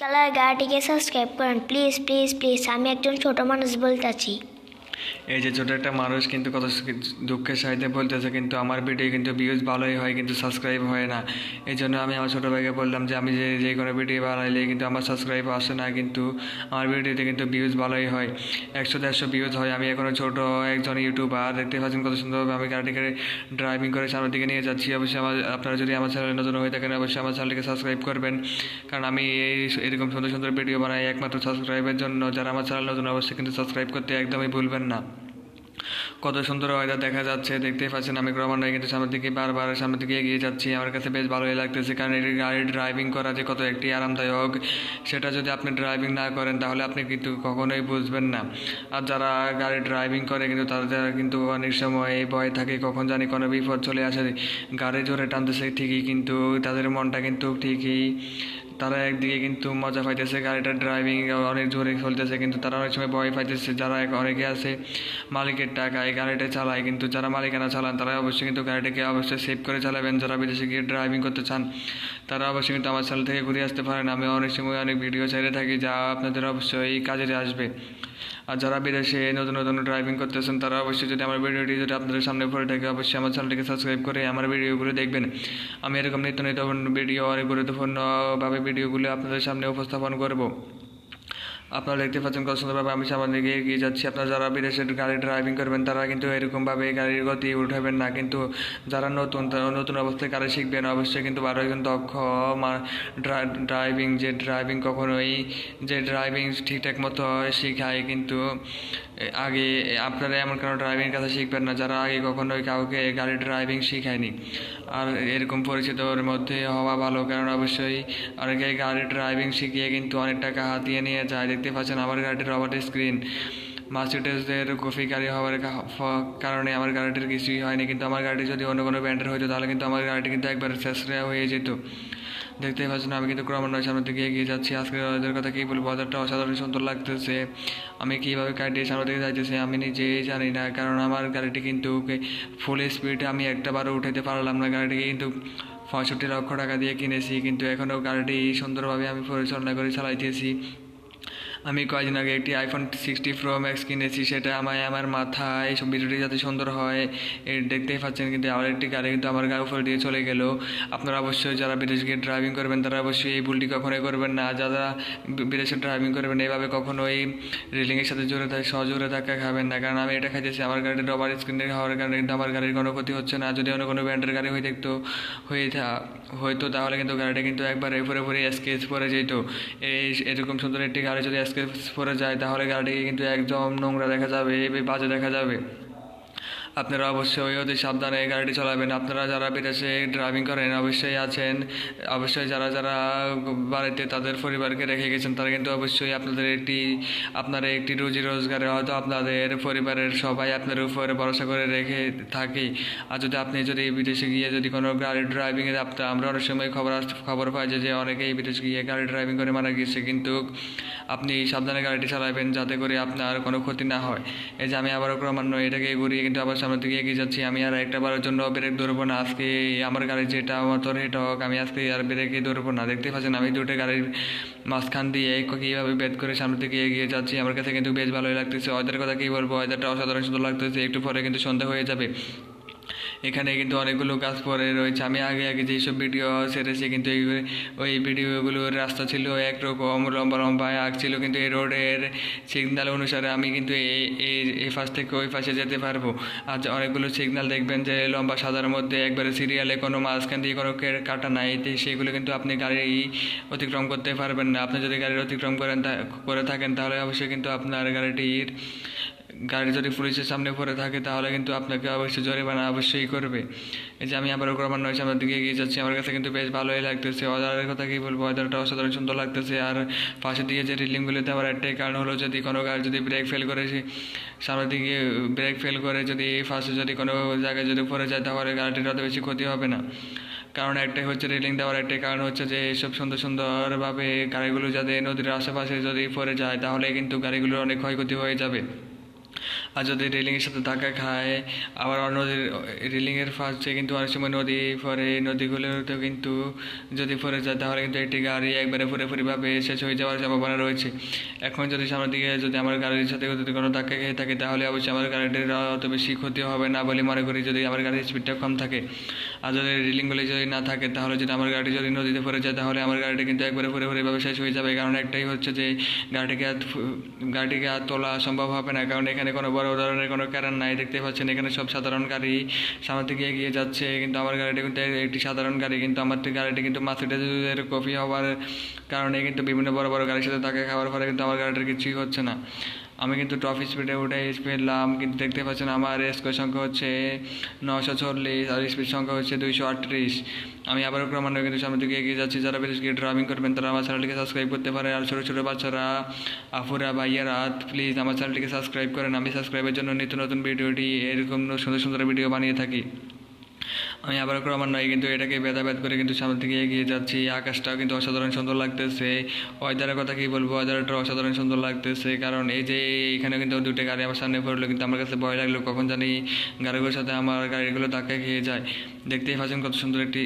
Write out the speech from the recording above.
Colour গাড়িটিকে subscribe করেন। Please please please আমি একজন ছোট মানুষ বলতেছি। এই যে ছোটো একটা মানুষ কিন্তু কত দুঃখের সাথে বলতেছে, কিন্তু আমার ভিডিও কিন্তু ভিউজ ভালোই হয়, কিন্তু সাবস্ক্রাইব হয় না। এই জন্য আমি আমার ছোটো ভাইকে বললাম যে, আমি যে যে কোনো ভিডিও বানাইলে কিন্তু আমার সাবস্ক্রাইব আসে না, কিন্তু আমার ভিডিওতে কিন্তু ভিউজ ভালোই হয়। একশো দেড়শো ভিউজ হয়। আমি এখনও ছোটো একজন ইউটিউবার দেখতে পাচ্ছেন কত সুন্দরভাবে আমি গাড়ি গাড়িটিকে ড্রাইভিং করে সামনের দিকে নিয়ে যাচ্ছি। অবশ্যই আমার, আপনারা যদি আমার চ্যানেলে নতুন হয়ে থাকেন, অবশ্যই আমার চ্যানেলকে সাবস্ক্রাইব করবেন। কারণ আমি এই এরকম সুন্দর সুন্দর ভিডিও বানাই একমাত্র সাবস্ক্রাইবের জন্য। যারা আমার চ্যানেল নতুন, অবশ্যই কিন্তু সাবস্ক্রাইব করতে একদমই ভুলবেন না। কত সুন্দর ওয়েদার দেখা যাচ্ছে, দেখতেই পাচ্ছেন আমি ক্রমান্বয়ে কিন্তু সামনের দিকে বারবার সামনের দিকে এগিয়ে যাচ্ছি। আমার কাছে বেশ ভালোই লাগতেছে, কারণ এই গাড়ি ড্রাইভিং করা যে কত একটি আরামদায়ক, সেটা যদি আপনি ড্রাইভিং না করেন, তাহলে আপনি কিন্তু কখনোই বুঝবেন না। আর যারা গাড়ি ড্রাইভিং করে, কিন্তু তাদের কিন্তু অনেক সময় এই ভয় থাকে, কখন জানি কোনো বিপদ চলে আসে, গাড়ি জোরে টানতেছে ঠিকই, কিন্তু তাদের মনটা কিন্তু ঠিকই তারা একদিকে কিন্তু মজা পাইতেছে, গাড়িটা ড্রাইভিং অনেক জোরে চলতেছে, কিন্তু তারা অনেক সময় ভয় পাইতেছে, যারা অনেকে আছে মালিকের টাকায় গাড়িটা চালায়, কিন্তু যারা মালিকানা চালান, তারা অবশ্যই কিন্তু গাড়িটাকে অবশ্যই সেভ করে চালাবেন। যারা বিদেশে গিয়ে ড্রাইভিং করতে চান, তারা অবশ্যই কিন্তু আমার চ্যানেল থেকে ঘুরে আসতে পারেন। আমি অনেক সময় অনেক ভিডিও ছেড়ে থাকি, যা আপনাদের অবশ্যই কাজে আসবে। আর যারা বিদেশে নতুন নতুন ড্রাইভিং করতেছেন, তারা অবশ্যই যদি আমার ভিডিওটি যদি আপনাদের সামনে পড়ে থাকে, অবশ্যই আমার চ্যানেলটিকে সাবস্ক্রাইব করে আমার ভিডিওগুলো দেখবেন। আমি এরকম নিত্য নিত্য ভিডিও আর গুরুত্বপূর্ণভাবে ভিডিওগুলো আপনাদের সামনে উপস্থাপন করব। আপনারা দেখতে পাচ্ছেন সুন্দরভাবে আমি সামনে গিয়ে এগিয়ে যাচ্ছি। আপনারা যারা বিদেশে গাড়ি ড্রাইভিং করবেন, তারা কিন্তু এরকমভাবে গাড়ির গতি উঠাবেন না। কিন্তু যারা নতুন নতুন অবস্থায় গাড়ি শিখবেন, অবশ্যই কিন্তু বারো একজন দক্ষ ড্রাইভিং যে ড্রাইভিং কখনোই, যে ড্রাইভিং ঠিকঠাক মতো শিখায়। কিন্তু আগে আপনারা এমন কোনো ড্রাইভিং কাছে শিখবেন না, যারা আগে কখনোই কাউকে গাড়ি ড্রাইভিং শিখায়নি। আর এরকম পরিচিতর মধ্যে হওয়া ভালো, কারণ অবশ্যই অনেকে গাড়ি ড্রাইভিং শিখিয়ে কিন্তু অনেক টাকা হাতিয়ে নিয়ে যায়। দেখতে পাচ্ছেন আমার গাড়ির রবার্ট স্ক্রিন মার্সিডিজের কফি গাড়ি হওয়ার কারণে আমার গাড়িটির কিছুই হয়নি। কিন্তু আমার গাড়িটি যদি অন্য কোনো ব্র্যান্ডের হতো তাহলে কিন্তু আমার গাড়িটি কিন্তু একবার শেষরা হয়ে যেত। দেখতেই পাচ্ছেন, আমি কিন্তু ক্রমান্বয়ে সামনের দিকে এগিয়ে যাচ্ছি। আজকে ওদের কথা কী বলব? বাজারটা অসাধারণ সুন্দর লাগতেছে। আমি কীভাবে গাড়িটি সামনের দিকে যাইতেছি, আমি নিজেই জানি না। কারণ আমার গাড়িটি কিন্তু ফুল স্পিডে আমি একটা বারও উঠাতে পারলাম না। গাড়িটিকে কিন্তু পঁয়ষট্টি লক্ষ টাকা দিয়ে কিনেছি। কিন্তু এখনও গাড়িটি সুন্দরভাবে আমি পরিচালনা করে চালাইতেছি। আমি কয়েকদিন আগে একটি আইফোন সিক্সটি প্রো ম্যাক্স কিনেছি, সেটা আমায় আমার মাথায় সব ভিডিওটি যাতে সুন্দর হয় দেখতেই পাচ্ছেন কিন্তু আমার একটি গাড়ি কিন্তু আমার গায়ে উপর দিয়ে চলে গেল। আপনারা অবশ্যই যারা বিদেশ গিয়ে ড্রাইভিং করবেন, তারা অবশ্যই এই ভুলটি কখনোই করবেন না। যারা বিদেশে ড্রাইভিং করবেন, এইভাবে কখনোই রেলিংয়ের সাথে জোরে থাকে, সজোরে ধাক্কা খাবেন না। কারণ আমি এটা খাইতেছি, আমার গাড়ির রবার স্ক্রিনে হওয়ার কারণে কিন্তু আমার গাড়ির কোনো ক্ষতি হচ্ছে না। যদি অন্য কোনো ব্র্যান্ডের গাড়ি হয়ে দেখতো হয়ে হয়তো তাহলে কিন্তু গাড়িটা কিন্তু একবার এরপরে পরে স্কেচ পরে যেত। এই এরকম সুন্দর একটি গাড়ি যদি স্কেচ পরে যায় তাহলে গাড়িকে কিন্তু একদম নোংরা দেখা যাবে বাজে দেখা যাবে। আপনারা অবশ্যই অতি সাবধানে গাড়িটি চালাবেন। আপনারা যারা বিদেশে ড্রাইভিং করেন, অবশ্যই আছেন। অবশ্যই যারা যারা বাড়িতে তাদের পরিবারকে রেখে গেছেন, তারা কিন্তু অবশ্যই আপনাদের একটি, আপনার একটি রুজি রোজগারে হয়তো আপনাদের পরিবারের সবাই আপনার উপরে ভরসা করে রেখে থাকে। আর যদি আপনি যদি বিদেশে গিয়ে যদি কোনো গাড়ি ড্রাইভিংয়ে আপনার আমরা অনেক সময় খবর খবর পাই যে যে অনেকেই বিদেশে গিয়ে গাড়ি ড্রাইভিং করে মারা গিয়েছে। কিন্তু আপনি সাবধানে গাড়িটি চালাবেন যাতে করে আপনার কোনো ক্ষতি না হয়। এই যে আমি আবারও ক্রমান্বয়ে এটাকে ঘুরিয়ে কিন্তু আবার সামনের দিকে এগিয়ে যাচ্ছি, আমি আর একটা বারের জন্য ব্রেক ধরবো না। আজকে আমার গাড়ি যেটা মোটর হেট হোক, আমি আজকে আর ব্রেকে ধরবো না। দেখতে পাচ্ছেন, আমি দুটো গাড়ির মাঝখান দিয়ে কীভাবে বেদ করে সামনের দিকে এগিয়ে যাচ্ছি। আমার কাছে কিন্তু বেশ ভালোই লাগতেছে। ওদের কথা কী বলব? ওয়েদারটা অসাধারণ সুন্দর লাগতেছে। একটু পরে কিন্তু সন্ধ্যা হয়ে যাবে। এখানে কিন্তু অনেকগুলো গাছ পরে রয়েছে। আমি আগে আগে যেসব ভিডিও সেরেছি কিন্তু ওই ভিডিওগুলোর রাস্তা ছিল একরকম, লম্বা লম্বা আগ ছিল কিন্তু এই রোডের সিগন্যাল অনুসারে আমি কিন্তু এই এই- পাশ থেকে ওই পাশে যেতে পারব। আর অনেকগুলো সিগন্যাল দেখবেন যে লম্বা সাদার মধ্যে একবারে সিরিয়ালে কোনো মাঝখান দিয়ে কোনো কাটা নাই। সেগুলো কিন্তু আপনি গাড়ি অতিক্রম করতে পারবেন না। আপনি যদি গাড়ির অতিক্রম করেন করে থাকেন তাহলে অবশ্যই কিন্তু আপনার গাড়িটির গাড়ি যদি পুলিশের সামনে পড়ে থাকে, তাহলে কিন্তু আপনাকে অবশ্যই জরিমানা অবশ্যই করবে। এই যে আমি আবারও ক্রমান্বয়ে সামনের দিকে এগিয়ে যাচ্ছি, আমার কাছে কিন্তু বেশ ভালোই লাগতেছে। ওয়াদারের কথা কি বলব? ওয়াদারটা অসাধারণ সুন্দর লাগতেছে। আর পাশে দিকে যে রিলিংগুলো আমার একটাই কারণ হলো, যদি কোনো গাড়ি যদি ব্রেক ফেল করে সামনের দিকে ব্রেক ফেল করে, যদি ফার্স্টে যদি কোনো জায়গায় যদি পড়ে যায়, তাহলে গাড়িটির অত বেশি ক্ষতি হবে না। কারণ একটাই হচ্ছে রেলিং দেওয়ার একটাই কারণ হচ্ছে যে, এসব সুন্দর সুন্দরভাবে গাড়িগুলো যাতে নদীর আশেপাশে যদি পড়ে যায়, তাহলে কিন্তু গাড়িগুলোর অনেক ক্ষয়ক্ষতি হয়ে যাবে। আর যদি রেলিংয়ের সাথে ধাক্কা খায়, আবার নদীর রেলিংয়ের ফার্স্টে কিন্তু অনেক সময় নদী পরে নদীগুলোতেও কিন্তু যদি পরে যায়, তাহলে কিন্তু একটি গাড়ি একবারে পুরোপুরিভাবে শেষ হয়ে যাওয়ার সম্ভাবনা রয়েছে। এখন যদি সামনের দিকে যদি আমার গাড়ির সাথে যদি কোনো ধাক্কা খেয়ে থাকে, তাহলে অবশ্যই আমার গাড়িটির অত বেশি ক্ষতি হবে না বলে মনে করি যদি আমার গাড়ির স্পিডটা কম থাকে। আর যদি রিলিংগুলি যদি না থাকে, তাহলে যদি আমার গাড়ি যদি নদীতে পড়ে যায়, তাহলে আমার গাড়িটি কিন্তু একবারে পরে পুরোপুরিভাবে শেষ হয়ে যাবে। কারণ একটাই হচ্ছে যে, গাড়িটিকে আর গাড়িটিকে আর তোলা সম্ভব হবে না। কারণ এখানে কোনো বড় ধরনের কোনো কারণ নাই। দেখতে পাচ্ছেন, এখানে সব সাধারণ গাড়ি সামনে থেকে এগিয়ে যাচ্ছে। কিন্তু আমার গাড়িটি কিন্তু একটি সাধারণ গাড়ি। কিন্তু আমার গাড়িটি কিন্তু মার্সিডিজের কপি হওয়ার কারণে কিন্তু বিভিন্ন বড় বড় গাড়ির সাথে তাকে খাওয়ার ফলে কিন্তু আমার গাড়িটার কিছুই হচ্ছে না। আমি কিন্তু টপ স্পিডে উঠে পেলাম কিন্তু দেখতে পাচ্ছেন আমার স্কোর সংখ্যা হচ্ছে নশো চল্লিশ আর স্পিড সংখ্যা হচ্ছে দুইশো আটত্রিশ। আমি আবারও ক্রমান্বয়ে কিন্তু সামনের দিকে এগিয়ে যাচ্ছি। যারা বিশেষ গিয়ে ড্রাইভিং করবেন, তারা আমার চ্যানেলটিকে সাবস্ক্রাইব করতে পারে। আর ছোটো ছোটো বাচ্চারা আফুরা ভাইয়ারা প্লিজ আমার চ্যানেলটিকে সাবস্ক্রাইব করেন। আমি সাবস্ক্রাইবের জন্য নিত্য নতুন ভিডিওটি এরকম সুন্দর সুন্দর ভিডিও বানিয়ে থাকি। আমি আবার ক্রমান্বয়ে কিন্তু এটাকে ভেদাভেদ করে কিন্তু সামনের দিকে এগিয়ে যাচ্ছি। আকাশটাও কিন্তু অসাধারণ সুন্দর লাগতেছে। ওয়েদারের কথা কি বলব? ওয়েদারটা অসাধারণ সুন্দর লাগতেছে। কারণ এই যে এখানে কিন্তু দুটো গাড়ি আমার সামনে পড়ল, কিন্তু আমার কাছে ভয় লাগল কখন জানি গাড়িগুলোর সাথে আমার গাড়িগুলো ধাক্কা খেয়ে যায়। দেখতেই পাচ্ছেন কত সুন্দর একটি